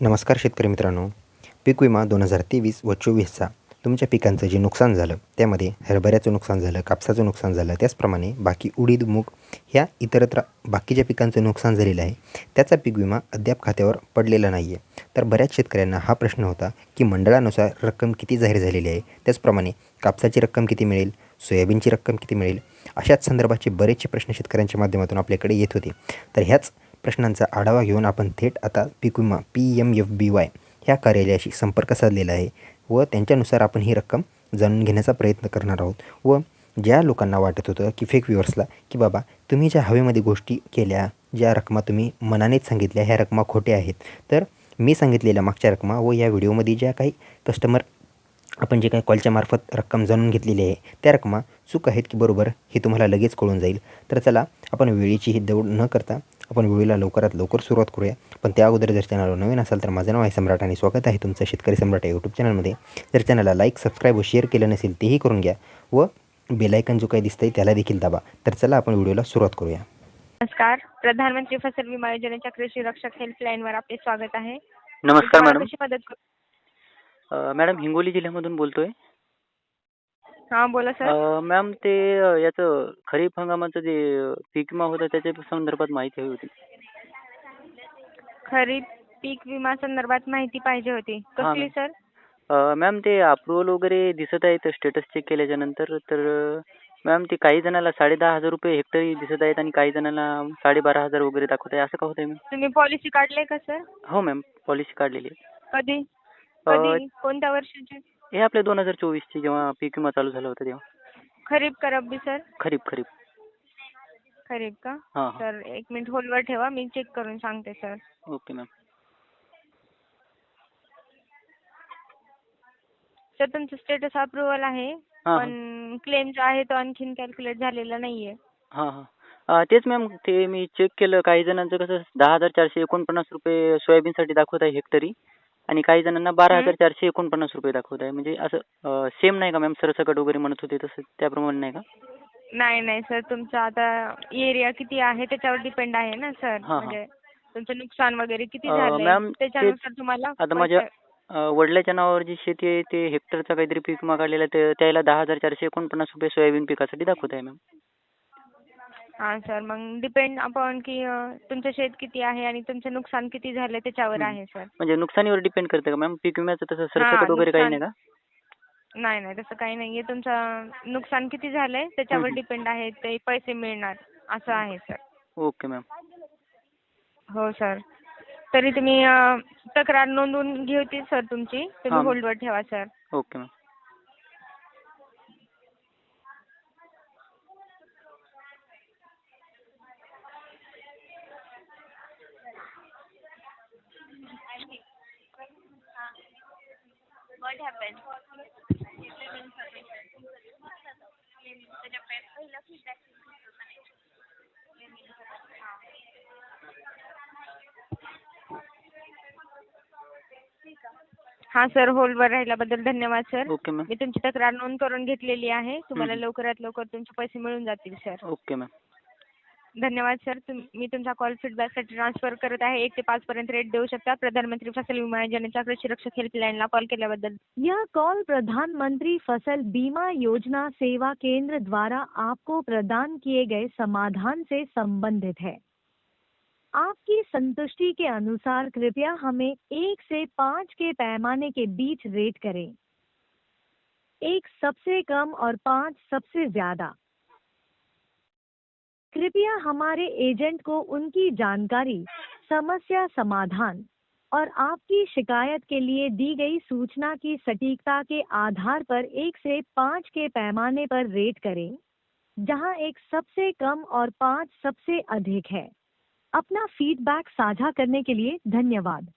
नमस्कार शेतकरी मित्रांनो. पीक विमा दोन हजार तेवीस व चोवीसचा तुमच्या पिकांचं जे नुकसान झालं त्यामध्ये हरभऱ्याचं नुकसान झालं कापसाचं नुकसान झालं त्याचप्रमाणे बाकी उडीद मूग ह्या इतरत्र बाकीच्या पिकांचं नुकसान झालेलं आहे त्याचा पीक विमा अद्याप खात्यावर पडलेला नाही आहे तर बऱ्याच शेतकऱ्यांना हा प्रश्न होता की मंडळानुसार रक्कम किती जाहीर झालेली आहे त्याचप्रमाणे कापसाची रक्कम किती मिळेल सोयाबीनची रक्कम किती मिळेल अशाच संदर्भाचे बरेचसे प्रश्न शेतकऱ्यांच्या माध्यमातून आपल्याकडे येत होते. तर ह्याच प्रश्नांचा आढावा घेऊन आपण थेट आता पीक विमा P M F B Y ह्या कार्यालयाशी संपर्क साधलेला आहे व त्यांच्यानुसार आपण ही रक्कम जाणून घेण्याचा प्रयत्न करणार आहोत व ज्या लोकांना वाटत होतं की फेक व्ह्युअर्सला की बाबा तुम्ही ज्या हवेमध्ये गोष्टी केल्या ज्या रकमा तुम्ही मनानेच सांगितल्या ह्या रकमा खोट्या आहेत तर मी सांगितलेल्या मागच्या रकमा व या व्हिडिओमध्ये ज्या काही कस्टमर आपण जे काही कॉलच्या मार्फत रक्कम जाणून घेतलेली आहे त्या रकमा चूक आहेत की बरोबर हे तुम्हाला लगेच कळून जाईल. तर चला आपण वेळेची ही दौड न करता आपण वेळेला लवकरात लवकर सुरुवात करूया. पण त्या अगोदर जर चॅनलवर नवीन असाल तर माझं नाव आहे सम्राट आणि स्वागत आहे तुमचं शेतकरी सम्राट या यूट्यूब चॅनलमध्ये जर चॅनलला लाईक सबस्क्राईब व शेअर केलं नसेल तेही करून घ्या व बेलायकन जो काही दिसतंय त्याला देखील दाबा. तर चला आपण व्हिडिओला सुरुवात करूया. नमस्कार. प्रधानमंत्री फसल विमा योजनेच्या कृषी रक्षक हेल्पलाईनवर आपले स्वागत आहे. नमस्कार मॅडम कशी मदत करू? मॅडम हिंगोली जिल्ह्यामधून बोलतोय. हा बोला सर. मॅम ते याचं खरीप हंगामाचं जे पीक विमा होतं त्याच्या संदर्भात माहिती हवी होती. खरीप पीक विमा संदर्भात माहिती पाहिजे होती. हा, कसली मॅम. सर? अ, मॅम ते अप्रुव्हल वगैरे दिसत आहे तर स्टेटस चेक केल्याच्यानंतर तर मॅम ते काही जणाला साडे दहा हजार रुपये हेक्टरी दिसत आहेत आणि काही जणांना साडेबारा हजार वगैरे दाखवत आहे असं का होतंय मॅम? तुम्ही पॉलिसी काढले का सर? हो मॅम. पॉलिसी काढलेली आहे. कधी? कधी? कोणत्या वर्षाची? हे आपल्या दोन हजार चोवीसची जेव्हा पीक विमा चालू झाला होता तेव्हा. खरीप का रब्बी सर? खरीप खरीप. खरीप का? हां हां. सर एक मिनिट होल्डवर ठेवा मी चेक करून सांगते सर. Okay ma'am. सर तुमचं स्टेटस अप्रुव्हल आहे हां पण क्लेम जो आहे तो आणखीन कॅल्क्युलेट झालेला नाहीये. हां हां. अं, तेच मॅम ते मी चेक केलं. काही जणांचं कसं दहा हजार चारशे एकोणपन्नास रुपये सोयाबीनसाठी दाखवत आहे हेक्टरी आणि काही जणांना बारा हजार चारशे एकोणपन्नास रुपये दाखवत आहे. म्हणजे असं सेम नाही का मॅम सरसकट वगैरे म्हणत होते तसं त्याप्रमाणे नाही का? नाही नाही सर तुमचं आता एरिया किती आहे त्याच्यावर डिपेंड आहे ना सर हा, हा. म्हणजे तुमचं नुकसान वगैरे किती अं, मॅम, त्याच्यानुसार तुम्हाला आता माझ्या अं, वडिलाच्या नावावर जी शेती आहे ते हेक्टरचा काहीतरी पीक आहे ते- त्याला दहा हजार चारशे एकोणपन्नास रुपये सोयाबीन पिकासाठी दाखवत आहे मॅम हा सर मग डिपेंड आपण की अं, तुमचं शेत किती आहे आणि तुमचं नुकसान किती झालंय त्याच्यावर आहे सर म्हणजे नुकसानीवर डिपेंड करते का मॅम पीक विम्याचं तसं सरसकट वगैरे काही नाही का? नाही नाही. तसं काही नाहीये. तुमचं नुकसान किती झालंय त्याच्यावर हम्म. डिपेंड आहे. ते पैसे मिळणार. असं आहे सर ओके मॅम हो सर तरी तुम्ही अं, तक्रार नोंदवून घेऊती सर तुमची. हा. तुम्ही होल्डवर ठेवा सर ओके मॅम हा सर होल्डवर राहिल्याबद्दल धन्यवाद सर ओके मॅम मी तुमची तक्रार नोंद करून घेतलेली आहे. तुम्हाला. लवकरात लवकर तुमचे पैसे मिळून जातील सर ओके मॅम धन्यवाद, सर. तुम, मी तुमचा कॉल फीडबॅकसाठी ट्रान्सफर करत आहे. एक ते पाच पर्यंत रेट देऊ शकता. प्रधानमंत्री फ़सल विमा योजनेच्या कृषी रक्षक हेल्पलाईनला कॉल केल्याबद्दल. यह कॉल प्रधानमंत्री फ़सल बीमा योजना सेवा केंद्र द्वारा आपको प्रदान किए गए समाधान से संबंधित है। आपकी संतुष्टि के अनुसार कृपया हमें एक से पाँच के पैमाने के बीच रेट करें। एक सबसे कम और पाँच सबसे ज़्यादा। कृपया हमारे एजेंट को उनकी जानकारी, समस्या समाधान और आपकी शिकायत के लिए दी गई सूचना की सटीकता के आधार पर एक से पाँच के पैमाने पर रेट करें, जहाँ एक सबसे कम और पाँच सबसे अधिक है। अपना फीडबैक साझा करने के लिए धन्यवाद।